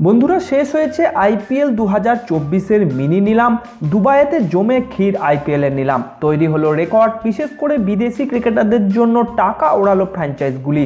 বন্ধুরা, শেষ হয়েছে আইপিএল দু হাজার চব্বিশের মিনি নিলাম। দুবাইতে জমে ক্ষীর আইপিএলের নিলাম। তৈরি হলো রেকর্ড, বিশেষ করে বিদেশি ক্রিকেটারদের জন্য টাকা ওড়ালো ফ্র্যাঞ্চাইজগুলি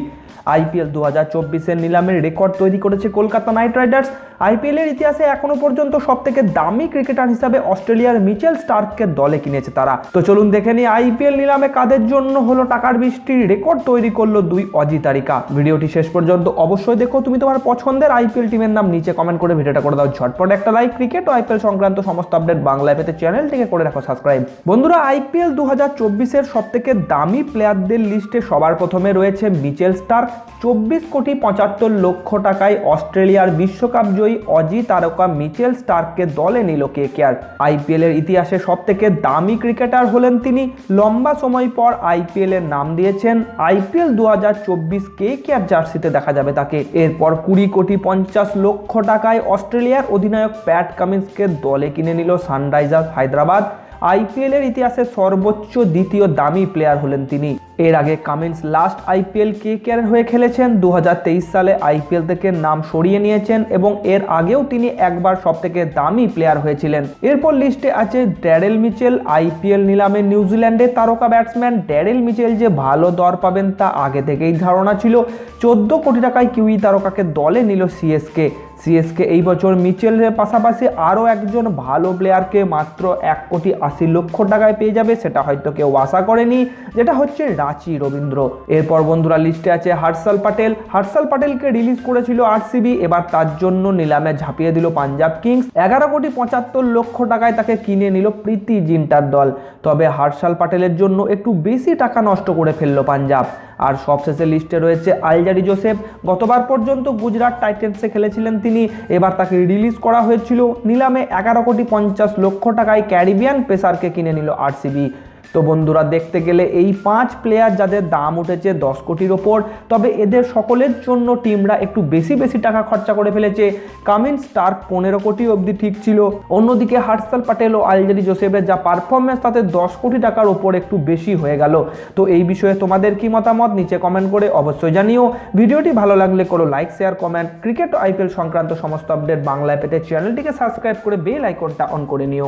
আইপিএল দু হাজার চব্বিশের নিলামের রেকর্ড তৈরি করেছে কলকাতা নাইট রাইডার্স। আইপিএলের ইতিহাসে এখনও পর্যন্ত সব থেকে দামি ক্রিকেটার হিসাবে অস্ট্রেলিয়ার মিচেল স্টার্ককে দলে কিনেছে তারা। তো চলুন দেখে নিই আইপিএল নিলামে কাদের জন্য হলো টাকার বৃষ্টির রেকর্ড তৈরি করল দুই অজি তারিকা। ভিডিওটি শেষ পর্যন্ত অবশ্যই দেখো, তুমি তোমার পছন্দের আইপিএল টিমের নাম নিচে কমেন্ট করে ভিডিওটা করে দাও ঝটপট। একটা লাইক ক্রিকেট ও আইপিএল সংক্রান্ত সমস্ত আপডেট বাংলায় পেতে চ্যানেলটিকে করে রাখো সাবস্ক্রাইব বন্ধুরা, আইপিএল দু হাজার চব্বিশের সব থেকে দামি প্লেয়ারদের লিস্টে সবার প্রথমে রয়েছে মিচেল স্টার্ক। চব্বিশ কোটি পঁচাত্তর লক্ষ টাকায় অস্ট্রেলিয়ার বিশ্বকাপ জয়ী অজি তারকা মিচেল স্টার্ককে দলে নিল কে কেয়ার আইপিএল এর ইতিহাসে সব থেকে দামি ক্রিকেটার হলেন তিনি। লম্বা সময় পর আইপিএল এর নাম দিয়েছেন। আইপিএল দু হাজার চব্বিশ কে কেয়ার জার্সিতে দেখা যাবে তাকে। এরপর কুড়ি কোটি পঞ্চাশ লক্ষ টাকায় অস্ট্রেলিয়ার অধিনায়ক প্যাট কামিন্সকে দলে কিনে নিল সানরাইজার্স হায়দ্রাবাদ। আইপিএল এর ইতিহাসে সর্বোচ্চ দ্বিতীয় দামি প্লেয়ার হলেন তিনি। এর আগে Cummins last IPL K K R হয়ে খেলেছেন। দু হাজার তেইশ সালে আইপিএল থেকে নাম সরিয়ে নিয়েছেন এবং এর আগেও তিনি একবার সব থেকে দামি প্লেয়ার হয়েছিলেন। এরপর লিস্টে আছে ড্যারেল মিচেল, আইপিএল নিলামে নিউজিল্যান্ডের তারকা ব্যাটসম্যান। ড্যারেল মিচেল যে ভালো দর পাবেন তা আগে থেকেই ধারণা ছিল। চোদ্দ কোটি টাকায় কিউই তারকাকে দলে নিল সিএসকে। সিএসকে এই বছর মিচেলের পাশাপাশি আরও একজন ভালো প্লেয়ারকে মাত্র এক কোটি আশি লক্ষ টাকায় পেয়ে যাবে, সেটা হয়তো কেউ আশা করেনি, যেটা হচ্ছে রাঁচি রবীন্দ্র। এরপর বন্ধুরা লিস্টে আছে হার্সাল পাটেল। হার্সাল পাটেলকে রিলিজ করেছিল আরসিবি এবার তার জন্য নিলামে ঝাঁপিয়ে দিল পাঞ্জাব কিংস। এগারো কোটি পঁচাত্তর লক্ষ টাকায় তাকে কিনে নিল প্রীতি জিন্টার দল। তবে হার্সাল পাটেলের জন্য একটু বেশি টাকা নষ্ট করে ফেলল পাঞ্জাব। আর সবশেষে লিস্টে রয়েছে আলজারি জোসেফ। গতবার পর্যন্ত গুজরাট টাইটেন্সে খেলেছিলেন তিনি। এবার তাকে রিলিজ করা হয়েছিল। নিলামে এগারো কোটি পঞ্চাশ লক্ষ টাকায় ক্যারিবিয়ান পেসারকে কিনে নিল আরসিবি। তো বন্ধুরা, দেখতে গেলে এই পাঁচ প্লেয়ার যাদের দাম উঠেছে দশ কোটির ওপর, তবে এদের সকলের জন্য টিমরা একটু বেশি বেশি টাকা খরচা করে ফেলেছে। কামিন স্টার পনেরো কোটি অবধি ঠিক ছিল। অন্যদিকে হার্সাল প্যাটেল ও আলজারি জোসেফের যা পারফরমেন্স তাতে দশ কোটি টাকার ওপর একটু বেশি হয়ে গেল। তো এই বিষয়ে তোমাদের কি মতামত নিচে কমেন্ট করে অবশ্যই জানিও। ভিডিওটি ভালো লাগলে করো like share comment cricket IPL সংক্রান্ত সমস্ত আপডেট বাংলায় পেতে চ্যানেলটিকে সাবস্ক্রাইব করে বেল আইকনটা অন করে নিও।